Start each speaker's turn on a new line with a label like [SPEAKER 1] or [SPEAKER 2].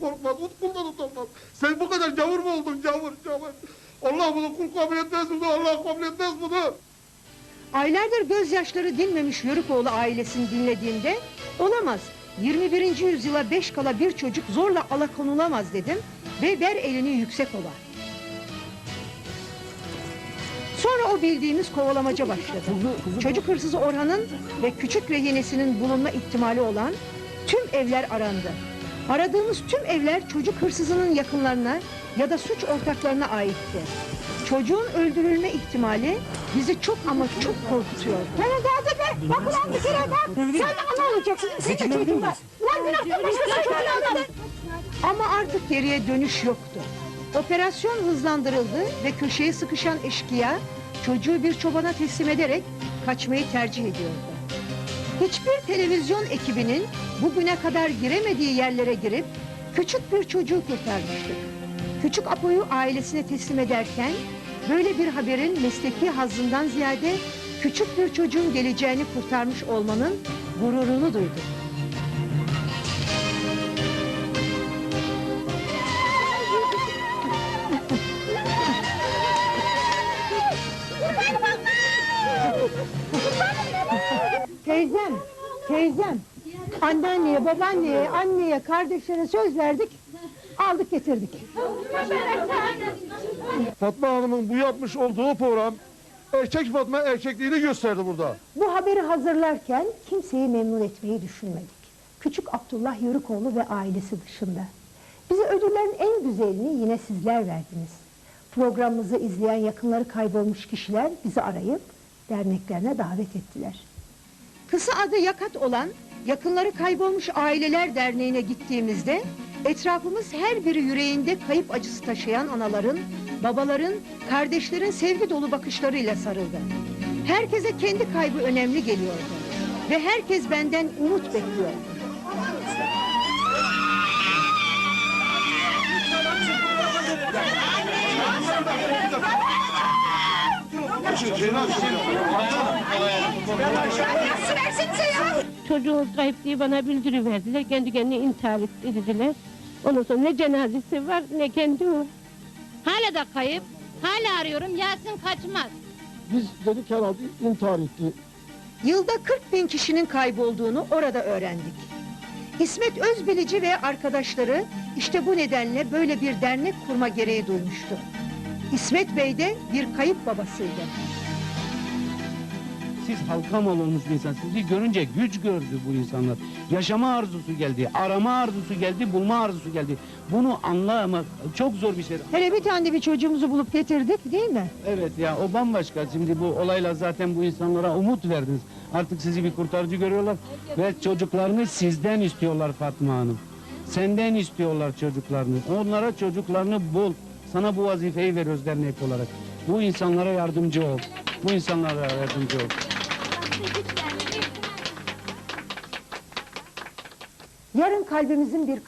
[SPEAKER 1] korkmaz, utkundan utanmaz. Sen bu kadar cavur mu oldun cavur cavur? Allah bunu kul kabul etmez bunu, Allah kabul etmez bunu.
[SPEAKER 2] Aylardır gözyaşları dinmemiş Yörükoğlu ailesini dinlediğimde olamaz. 21. yüzyıla beş kala bir çocuk zorla alakonulamaz dedim ve ver elini yüksek ola. Sonra o bildiğimiz kovalamaca başladı. Çocuk hırsızı Orhan'ın ve küçük rehinesinin bulunma ihtimali olan tüm evler arandı. Aradığımız tüm evler çocuk hırsızının yakınlarına ya da suç ortaklarına aitti. Çocuğun öldürülme ihtimali bizi çok ama çok korkutuyor.
[SPEAKER 3] Bana geldi be. Bak ulan bir kere bak. Sen de ana olacaksın. Senin de çocuğun var. Ulan günah başkasına çocuğun.
[SPEAKER 2] Ama artık geriye dönüş yoktu. Operasyon hızlandırıldı ve köşeye sıkışan eşkıya çocuğu bir çobana teslim ederek kaçmayı tercih ediyordu. Hiçbir televizyon ekibinin bugüne kadar giremediği yerlere girip küçük bir çocuğu kurtarmıştık. Küçük Apo'yu ailesine teslim ederken böyle bir haberin mesleki hazzından ziyade küçük bir çocuğun geleceğini kurtarmış olmanın gururunu duyduk. Teyzem, teyzem. Anneanneye, babaanneye, anneye, kardeşlere söz verdik. Aldık getirdik.
[SPEAKER 1] Fatma Hanım'ın bu yapmış olduğu program erkek Fatma erkekliğini gösterdi burada.
[SPEAKER 3] Bu haberi hazırlarken kimseyi memnun etmeyi düşünmedik. Küçük Abdullah Yörükoğlu ve ailesi dışında. Bize ödüllerin en güzelini yine sizler verdiniz. Programımızı izleyen yakınları kaybolmuş kişiler bizi arayıp derneklerine davet ettiler.
[SPEAKER 2] Kısa adı Yakat olan yakınları kaybolmuş aileler derneğine gittiğimizde etrafımız her biri yüreğinde kayıp acısı taşıyan anaların, babaların, kardeşlerin sevgi dolu bakışlarıyla sarıldı. Herkese kendi kaybı önemli geliyordu ve herkes benden umut bekliyordu.
[SPEAKER 4] Çocuğunuz kayıp diye bana bildiri verdiler. Kendi kendine intihar etti dediler. Ondan sonra ne cenazesi var ne kendi var.
[SPEAKER 5] Hala da kayıp. Hala arıyorum. Yasin kaçmaz.
[SPEAKER 1] Biz dedik herhalde intihar etti.
[SPEAKER 2] Yılda 40 bin kişinin kaybolduğunu orada öğrendik. İsmet Özbilici ve arkadaşları işte bu nedenle böyle bir dernek kurma gereği duymuştu. İsmet Bey de bir kayıp babasıydı.
[SPEAKER 6] Siz halka mal olmuş bir insan. Sizi görünce güç gördü bu insanlar. Yaşama arzusu geldi, arama arzusu geldi, bulma arzusu geldi. Bunu anlamak çok zor bir şey.
[SPEAKER 2] Hele bir tane de bir çocuğumuzu bulup getirdik değil mi?
[SPEAKER 6] Evet ya o bambaşka. Şimdi bu olayla zaten bu insanlara umut verdiniz. Artık sizi bir kurtarıcı görüyorlar ve çocuklarını sizden istiyorlar Fatma Hanım. Senden istiyorlar çocuklarını. Onlara çocuklarını bul. Sana bu vazifeyi veriyoruz dernek olarak. Bu insanlara yardımcı ol. Bu insanlara yardımcı ol.
[SPEAKER 3] Yarın kalbimizin bir kayıp